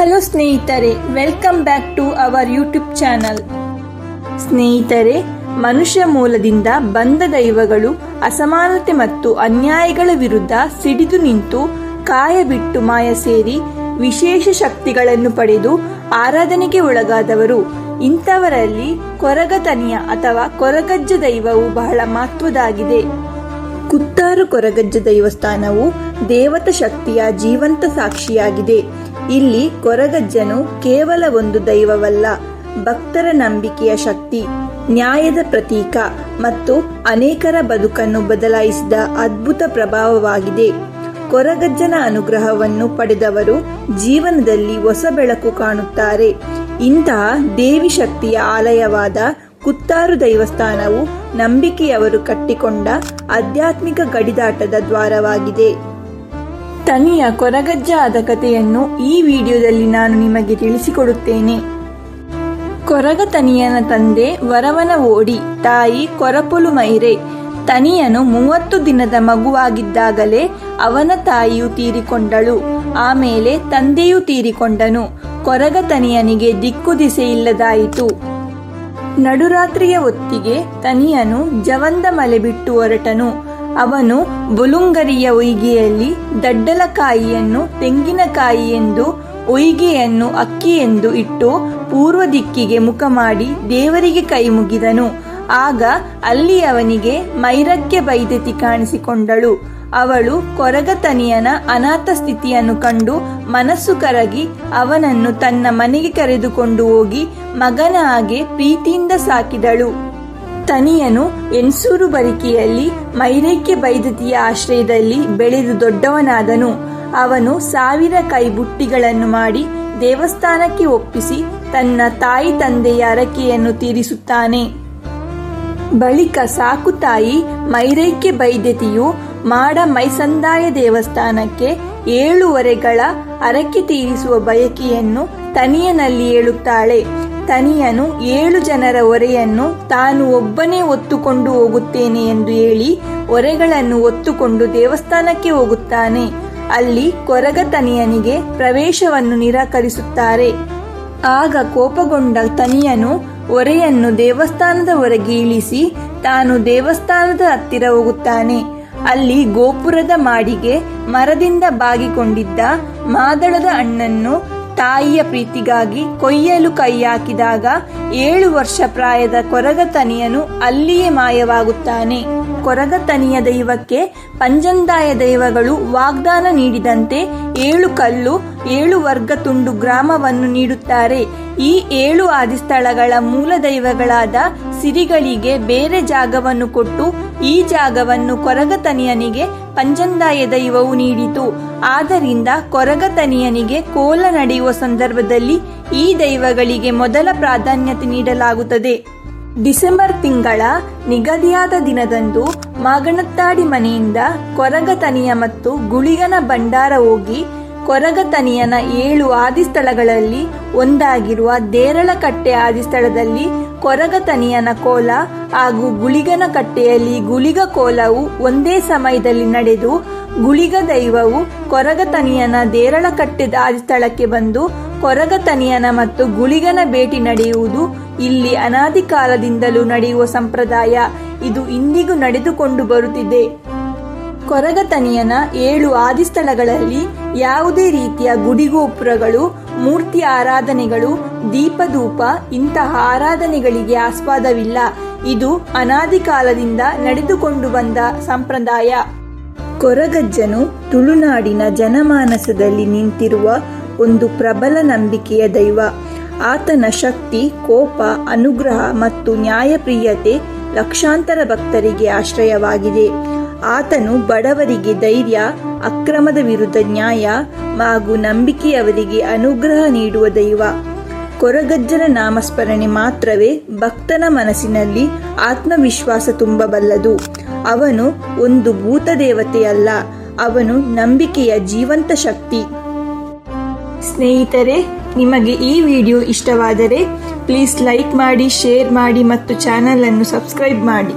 Hello ಸ್ನೇಹಿತರೆ welcome back to our YouTube channel ಸ್ನೇಹಿತರೆ, ಮನುಷ್ಯ ಮೂಲದಿಂದ ಬಂದ ದೈವಗಳು ಅಸಮಾನತೆ ಮತ್ತು ಅನ್ಯಾಯಗಳ ವಿರುದ್ಧ ಸಿಡಿದು ನಿಂತು ಕಾಯ ಬಿಟ್ಟು ಮಾಯ ಸೇರಿ ವಿಶೇಷ ಶಕ್ತಿಗಳನ್ನು ಪಡೆದು ಆರಾಧನೆಗೆ ಒಳಗಾದವರು. ಇಂಥವರಲ್ಲಿ ಕೊರಗತನಿಯ ಅಥವಾ ಕೊರಗಜ್ಜ ದೈವವು ಬಹಳ ಮಹತ್ವದಾಗಿದೆ. ಕುತ್ತಾರು ಕೊರಗಜ್ಜ ದೈವಸ್ಥಾನವು ದೇವತಾ ಶಕ್ತಿಯ ಜೀವಂತ ಸಾಕ್ಷಿಯಾಗಿದೆ. ಇಲ್ಲಿ ಕೊರಗಜ್ಜನು ಕೇವಲ ಒಂದು ದೈವವಲ್ಲ, ಭಕ್ತರ ನಂಬಿಕೆಯ ಶಕ್ತಿ, ನ್ಯಾಯದ ಪ್ರತೀಕ ಮತ್ತು ಅನೇಕರ ಬದುಕನ್ನು ಬದಲಾಯಿಸಿದ ಅದ್ಭುತ ಪ್ರಭಾವವಾಗಿದೆ. ಕೊರಗಜ್ಜನ ಅನುಗ್ರಹವನ್ನು ಪಡೆದವರು ಜೀವನದಲ್ಲಿ ಹೊಸ ಬೆಳಕು ಕಾಣುತ್ತಾರೆ. ಇಂತಹ ದೇವಿ ಶಕ್ತಿಯ ಆಲಯವಾದ ಕುತ್ತಾರು ದೈವಸ್ಥಾನವು ನಂಬಿಕೆಯವರು ಕಟ್ಟಿಕೊಂಡ ಆಧ್ಯಾತ್ಮಿಕ ಗಡಿದಾಟದ ದ್ವಾರವಾಗಿದೆ. ತನಿಯ ಕೊರಗಜ್ಜ ಆದ ಕಥೆಯನ್ನು ಈ ವಿಡಿಯೋದಲ್ಲಿ ನಾನು ನಿಮಗೆ ತಿಳಿಸಿಕೊಡುತ್ತೇನೆ. ಕೊರಗ ತನಿಯನ ತಂದೆ ವರವನ ಓಡಿ, ತಾಯಿ ಕೊರಪುಲು ಮೈರೆ. ತನಿಯನು ಮೂವತ್ತು ದಿನದ ಮಗುವಾಗಿದ್ದಾಗಲೇ ಅವನ ತಾಯಿಯು ತೀರಿಕೊಂಡಳು. ಆಮೇಲೆ ತಂದೆಯು ತೀರಿಕೊಂಡನು. ಕೊರಗ ತನಿಯನಿಗೆ ದಿಕ್ಕು ದಿಸೆ ಇಲ್ಲದಾಯಿತು. ನಡುರಾತ್ರಿಯ ಹೊತ್ತಿಗೆ ತನಿಯನು ಜವಂದ ಮಲೆ ಬಿಟ್ಟು ಹೊರಟನು. ಅವನು ಬುಲುಂಗರಿಯ ಒಯ್ಗೆಯಲ್ಲಿ ದಡ್ಡಲಕಾಯಿಯನ್ನು ತೆಂಗಿನಕಾಯಿ ಎಂದು ಒಯ್ಗೆಯನ್ನು ಅಕ್ಕಿ ಎಂದು ಇಟ್ಟು ಪೂರ್ವ ದಿಕ್ಕಿಗೆ ಮುಖ ಮಾಡಿ ದೇವರಿಗೆ ಕೈ ಮುಗಿದನು. ಆಗ ಅಲ್ಲಿ ಅವನಿಗೆ ಮೈರಕ್ಕೆ ಬೈದತಿ ಕಾಣಿಸಿಕೊಂಡಳು. ಅವಳು ಕೊರಗತನಿಯನ ಅನಾಥ ಸ್ಥಿತಿಯನ್ನು ಕಂಡು ಮನಸ್ಸು ಕರಗಿ ಅವನನ್ನು ತನ್ನ ಮನೆಗೆ ಕರೆದುಕೊಂಡು ಹೋಗಿ ಮಗನ ಹಾಗೆ ಪ್ರೀತಿಯಿಂದ ಸಾಕಿದಳು. ತನಿಯನು ಎನ್ಸೂರು ಬರಿಕೆಯಲ್ಲಿ ಮೈರೈಕ್ಯ ಬೈದತಿಯ ಆಶ್ರಯದಲ್ಲಿ ಬೆಳೆದು ದೊಡ್ಡವನಾದನು. ಅವನು ಸಾವಿರ ಕೈ ಬುಟ್ಟಿಗಳನ್ನು ಮಾಡಿ ದೇವಸ್ಥಾನಕ್ಕೆ ಒಪ್ಪಿಸಿ ತನ್ನ ತಾಯಿ ತಂದೆಯ ಅರಕೆಯನ್ನು ತೀರಿಸುತ್ತಾನೆ. ಬಳಿಕ ಸಾಕು ತಾಯಿ, ಮೈರೈಕ್ಯ ಬೈದ್ಯತಿಯು ಮಾಡ ಮೈಸಂದಾಯ ದೇವಸ್ಥಾನಕ್ಕೆ ಏಳುವರೆಗಳ ಅರಕೆ ತೀರಿಸುವ ಬಯಕೆಯನ್ನು ತನಿಯನಲ್ಲಿ ಹೇಳುತ್ತಾಳೆ ತನಿಯನು ಏಳು ಜನರ ಒರೆಯನ್ನು ತಾನು ಒಬ್ಬನೇ ಒತ್ತುಕೊಂಡು ಹೋಗುತ್ತೇನೆ ಎಂದು ಹೇಳಿ ಒರೆಗಳನ್ನು ಒತ್ತುಕೊಂಡು ದೇವಸ್ಥಾನಕ್ಕೆ ಹೋಗುತ್ತಾನೆ. ಅಲ್ಲಿ ಕೊರಗ ತನಿಯನಿಗೆ ಪ್ರವೇಶವನ್ನು ನಿರಾಕರಿಸುತ್ತಾರೆ. ಆಗ ಕೋಪಗೊಂಡ ತನಿಯನು ಒರೆಯನ್ನು ದೇವಸ್ಥಾನದ ಹೊರಗೆ ಇಳಿಸಿ ತಾನು ದೇವಸ್ಥಾನದ ಹತ್ತಿರ ಹೋಗುತ್ತಾನೆ. ಅಲ್ಲಿ ಗೋಪುರದ ಮಾಡಿಗೆ ಮರದಿಂದ ಬಾಗಿಕೊಂಡಿದ್ದ ಮಾದಳದ ಹಣ್ಣನ್ನು ತಾಯಿಯ ಪ್ರೀತಿಗಾಗಿ ಕೊಯ್ಯಲು ಕೈ ಹಾಕಿದಾಗ ಏಳು ವರ್ಷ ಪ್ರಾಯದ ಕೊರಗತನಿಯನು ಅಲ್ಲಿಯೇ ಮಾಯವಾಗುತ್ತಾನೆ. ಕೊರಗತನಿಯ ದೈವಕ್ಕೆ ಪಂಜಂದಾಯ ದೈವಗಳು ವಾಗ್ದಾನ ನೀಡಿದಂತೆ ಏಳು ಕಲ್ಲು, ಏಳು ವರ್ಗ ತುಂಡು ಗ್ರಾಮವನ್ನು ನೀಡುತ್ತಾರೆ. ಈ ಏಳು ಆದಿಸ್ಥಳಗಳ ಮೂಲ ದೈವಗಳಾದ ಸಿರಿಗಳಿಗೆ ಬೇರೆ ಜಾಗವನ್ನು ಕೊಟ್ಟು ಈ ಜಾಗವನ್ನು ಕೊರಗತನಿಯನಿಗೆ ಪಂಜಂದಾಯ ದೈವವು ನೀಡಿತು. ಆದ್ದರಿಂದ ಕೊರಗತನಿಯನಿಗೆ ಕೋಲ ನಡೆಯುವ ಸಂದರ್ಭದಲ್ಲಿ ಈ ದೈವಗಳಿಗೆ ಮೊದಲ ಪ್ರಾಧಾನ್ಯತೆ ನೀಡಲಾಗುತ್ತದೆ. ಡಿಸೆಂಬರ್ ತಿಂಗಳ ನಿಗದಿಯಾದ ದಿನದಂದು ಮಾಗಣತ್ತಾಡಿ ಮನೆಯಿಂದ ಕೊರಗತನಿಯ ಮತ್ತು ಗುಳಿಗನ ಭಂಡಾರ ಹೋಗಿ ಕೊರಗತನಿಯನ ಏಳು ಆದಿಸ್ಥಳಗಳಲ್ಲಿ ಒಂದಾಗಿರುವ ದೇರಳಕಟ್ಟೆ ಆದಿಸ್ಥಳದಲ್ಲಿ ಕೊರಗತನಿಯನ ಕೋಲ ಹಾಗೂ ಗುಳಿಗನ ಕಟ್ಟೆಯಲ್ಲಿ ಗುಳಿಗ ಕೋಲವು ಒಂದೇ ಸಮಯದಲ್ಲಿ ನಡೆದು ಗುಳಿಗ ದೈವವು ಕೊರಗತನಿಯನ ದೇರಳಕಟ್ಟೆ ಆದಿಸ್ಥಳಕ್ಕೆ ಬಂದು ಕೊರಗತನಿಯನ ಮತ್ತು ಗುಳಿಗನ ಭೇಟಿ ನಡೆಯುವುದು ಇಲ್ಲಿ ಅನಾದಿ ಕಾಲದಿಂದಲೂ ನಡೆಯುವ ಸಂಪ್ರದಾಯ. ಇದು ಇಂದಿಗೂ ನಡೆದುಕೊಂಡು ಬರುತ್ತಿದೆ. ಕೊರಗತನಿಯನ ಏಳು ಆದಿಸ್ಥಳಗಳಲ್ಲಿ ಯಾವುದೇ ರೀತಿಯ ಗುಡಿಗೋಪುರಗಳು, ಮೂರ್ತಿ ಆರಾಧನೆಗಳು, ದೀಪಧೂಪ, ಇಂತಹ ಆರಾಧನೆಗಳಿಗೆ ಆಸ್ಪಾದವಿಲ್ಲ ಇದು ಅನಾದಿ ಕಾಲದಿಂದ ನಡೆದುಕೊಂಡು ಬಂದ ಸಂಪ್ರದಾಯ. ಕೊರಗಜ್ಜನು ತುಳುನಾಡಿನ ಜನಮಾನಸದಲ್ಲಿ ನಿಂತಿರುವ ಒಂದು ಪ್ರಬಲ ನಂಬಿಕೆಯ ದೈವ. ಆತನ ಶಕ್ತಿ, ಕೋಪ, ಅನುಗ್ರಹ ಮತ್ತು ನ್ಯಾಯಪ್ರಿಯತೆ ಲಕ್ಷಾಂತರ ಭಕ್ತರಿಗೆ ಆಶ್ರಯವಾಗಿದೆ. ಆತನು ಬಡವರಿಗೆ ಧೈರ್ಯ ಅಕ್ರಮದ ವಿರುದ್ಧ ನ್ಯಾಯ ಹಾಗೂ ನಂಬಿಕೆಯವರಿಗೆ ಅನುಗ್ರಹ ನೀಡುವ ದೈವ. ಕೊರಗಜ್ಜನ ನಾಮಸ್ಮರಣೆ ಮಾತ್ರವೇ ಭಕ್ತನ ಮನಸ್ಸಿನಲ್ಲಿ ಆತ್ಮವಿಶ್ವಾಸ ತುಂಬಬಲ್ಲದು. ಅವನು ಒಂದು ಭೂತ ದೇವತೆಯಲ್ಲ ಅವನು ನಂಬಿಕೆಯ ಜೀವಂತ ಶಕ್ತಿ. ಸ್ನೇಹಿತರೆ, ನಿಮಗೆ ಈ ವಿಡಿಯೋ ಇಷ್ಟವಾದರೆ ಪ್ಲೀಸ್ ಲೈಕ್ ಮಾಡಿ, ಶೇರ್ ಮಾಡಿ ಮತ್ತು ಚಾನಲನ್ನು ಸಬ್ಸ್ಕ್ರೈಬ್ ಮಾಡಿ.